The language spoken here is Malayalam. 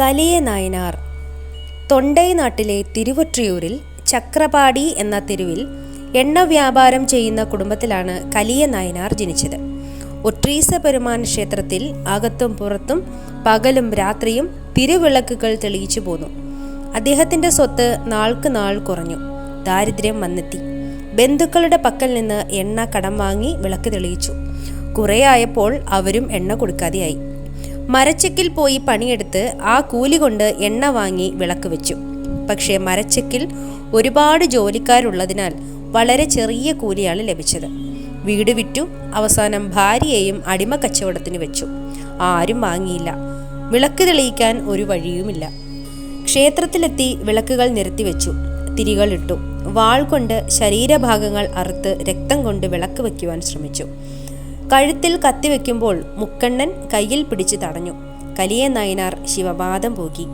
കലിയ നായനാർ. തൊണ്ടൈ നാട്ടിലെ തിരുവൊറ്റിയൂരിൽ ചക്രപാടി എന്ന തെരുവിൽ എണ്ണ വ്യാപാരം ചെയ്യുന്ന കുടുംബത്തിലാണ് കലിയ നായനാർ ജനിച്ചത്. ഒട്രീസ പെരുമാൻ ക്ഷേത്രത്തിൽ അകത്തും പുറത്തും പകലും രാത്രിയും തിരുവിളക്കുകൾ തെളിയിച്ചു പോന്നു. അദ്ദേഹത്തിന്റെ സ്വത്ത് നാൾക്ക് നാൾ കുറഞ്ഞു. ദാരിദ്ര്യം വന്നെത്തി. ബന്ധുക്കളുടെ പക്കൽ നിന്ന് എണ്ണ കടം വാങ്ങി വിളക്ക് തെളിയിച്ചു. കുറേ ആയപ്പോൾ അവരും എണ്ണ കൊടുക്കാതെയായി. മരച്ചക്കിൽ പോയി പണിയെടുത്ത് ആ കൂലി കൊണ്ട് എണ്ണ വാങ്ങി വിളക്ക് വെച്ചു. പക്ഷേ മരച്ചക്കിൽ ഒരുപാട് ജോലിക്കാരുള്ളതിനാൽ വളരെ ചെറിയ കൂലിയാണ് ലഭിച്ചത്. വീട് വിറ്റു അവസാനം ഭാര്യയെയും അടിമ കച്ചവടത്തിന് വെച്ചു. ആരും വാങ്ങിയില്ല. വിളക്ക് തെളിയിക്കാൻ ഒരു വഴിയുമില്ല. ക്ഷേത്രത്തിലെത്തി വിളക്കുകൾ നിരത്തിവെച്ചു തിരികൾ ഇട്ടു. വാൾ കൊണ്ട് ശരീരഭാഗങ്ങൾ അറുത്ത് രക്തം കൊണ്ട് വിളക്ക് വയ്ക്കുവാൻ ശ്രമിച്ചു. കഴുത്തിൽ കത്തിവെക്കുമ്പോൾ മുക്കണ്ണൻ കയ്യിൽ പിടിച്ചു തടഞ്ഞു. കലിയ നയനാർ ശിവപാദം പോകി